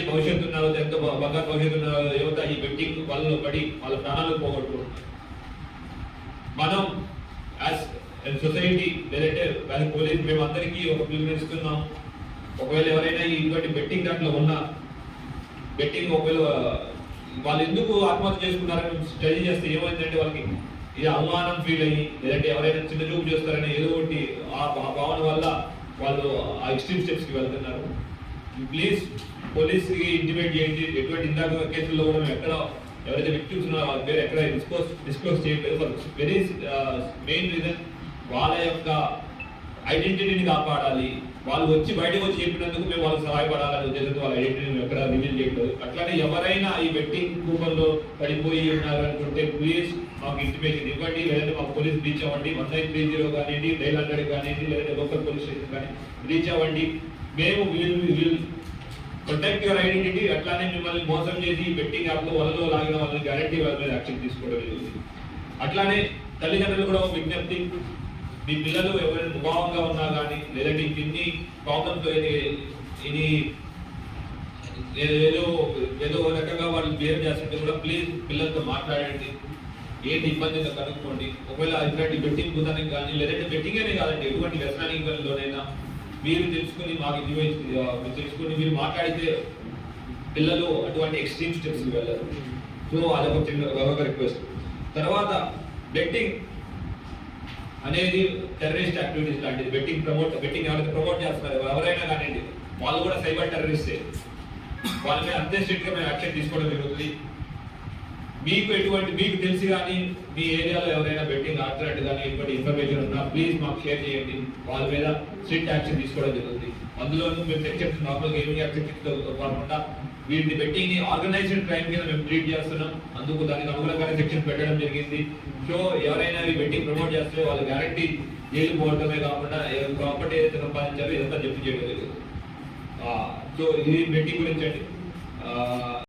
ఎంత బ- బంగారు భవిష్యత్తు ఉన్న యువత ఈ బెట్టింగ్ వల్ల పడి వాళ్ళ ప్రాణాలు పోగొట్టుకుంటున్నారు మనం యాజ్ సొసైటీ లేదంటే యాజ్ పోలీస్ మేము అందరికీ ఒక పిలుపునిస్తున్నాం ఒకవేళ ఎవరైనా ఇటువంటి బెట్టింగ్ దాంట్లో ఉన్నా బెట్టింగ్ ఒకవేళ వాళ్ళు ఎందుకు ఆత్మహత్య చేసుకున్నారని స్టడీ చేస్తే ఏమైందంటే వాళ్ళకి ఇది అవమానం ఫీల్ అయ్యి లేదంటే ఎవరైనా చిన్న చూపు చేస్తారని ఏదో ఒకటి ఆ ఆ భావన వల్ల వాళ్ళు ఆ ఎక్స్ట్రీమ్ స్టెప్స్కి వెళ్తున్నారు. ప్లీజ్ పోలీస్కి ఇంటిమేట్ చేయండి. ఎటువంటి ఇందాక కేసుల్లో కూడా మేము ఎక్కడ ఎవరైతే విక్టిమ్స్ ఉన్నారో వాళ్ళ పేరు ఎక్కడ డిస్క్లోజ్ డిస్క్లోజ్ చేయట్లేదు. వెరీ మెయిన్ రీజన్ వాళ్ళ యొక్క ఐడెంటిటీని కాపాడాలి. వాళ్ళు వచ్చి బయటకు వచ్చి చెప్పినందుకు మేము వాళ్ళకి సహాయపడాలని ఉద్దేశంతో వాళ్ళ ఐడెంటిటీని ఎక్కడ రివీల్ చేయట్లేదు. అట్లానే ఎవరైనా ఈ బెట్టింగ్ కూపంలో పడిపోయి ఉన్నారు అనుకుంటే ప్లీజ్ మాకు ఇంటిమేషన్ ఇవ్వండి. లేదంటే మాకు పోలీస్ రీచ్ అవ్వండి. వన్ నైన్ త్రీ జీరో కానివ్వండి డైల్ హండ్రెడ్ కానివ్వండి లేదంటే లోకల్ పోలీస్ స్టేషన్ కానీ రీచ్ అవ్వండి. మేము విల్ ప్రొటెక్ట్ యువర్ ఐడెంటిటీ అట్లానే మిమ్మల్ని మోసం చేసి బెట్టింగ్ యాప్లో వలలో లాగిన వాళ్ళని గ్యారంటీ వాళ్ళ మీద యాక్షన్ తీసుకోవడం జరుగుతుంది అట్లానే తల్లిదండ్రులు కూడా ఒక విజ్ఞప్తి మీ పిల్లలు ఎవరైనా ముభావంగా ఉన్నా కానీ లేదంటే ఇన్ని ప్రాబ్లమ్స్ ఇది ఇది ఏదో ఏదో రకంగా వాళ్ళు బిహేవ్ చేస్తుంటే కూడా ప్లీజ్ పిల్లలతో మాట్లాడండి. ఏంటి ఇబ్బంది కనుక్కోండి. ఒకవేళ ఇట్లాంటి బెట్టింగ్ భూతానికి కానీ లేదంటే బెట్టింగ్ అనే కాదండి ఎటువంటి వ్యసనానికలోనైనా మీరు తెలుసుకుని మాకు నిర్వహించి మీరు తెలుసుకుని మీరు మాట్లాడితే పిల్లలు అటువంటి ఎక్స్ట్రీమ్ స్టెప్స్ వెళ్ళరు. సో అదొక చిన్న ఒక రిక్వెస్ట్ తర్వాత బెట్టింగ్ అనేది టెర్రరిస్ట్ యాక్టివిటీస్ లాంటిది. బెట్టింగ్ ప్రమోట్ బెట్టింగ్ ఎవరైతే ప్రమోట్ చేస్తున్నారు ఎవరైనా కానివ్వండి వాళ్ళు కూడా సైబర్ టెర్రరిస్టే వాళ్ళ మీద అంతే స్ట్రిక్ట్గా మేము యాక్షన్ తీసుకోవడం జరుగుతుంది. మీకు ఎటువంటి మీకు తెలిసి కానీ మీ ఏరియాలో ఎవరైనా బెట్టింగ్ ఆడుతున్నట్టు కానీ ఎటువంటి ఇన్ఫర్మేషన్ ఉన్నా ప్లీజ్ మాకు షేర్ చేయండి. వాళ్ళ మీద స్ట్రిక్ట్ యాక్షన్ తీసుకోవడం జరుగుతుంది. అందులోనూ మేము సెక్షన్స్ నార్మల్ గేమింగ్ యాక్టివిటీస్ కాకుండా వీటిని బెట్టింగ్ని ఆర్గనైజ్డ్ క్రైమ్ కింద మేము ట్రీట్ చేస్తున్నాం. అందుకు దానికి అనుగుణంగానే సెక్షన్ పెట్టడం జరిగింది. సో ఎవరైనా ఈ బెట్టింగ్ ప్రమోట్ చేస్తే వాళ్ళ గ్యారంటీ జైలు పోవడమే కాకుండా ప్రాపర్టీ ఏదైతే సంపాదించారో ఇదంతా చెప్పి చేయడం జరుగుతుంది. సో ఇది బెట్టింగ్ గురించి అండి.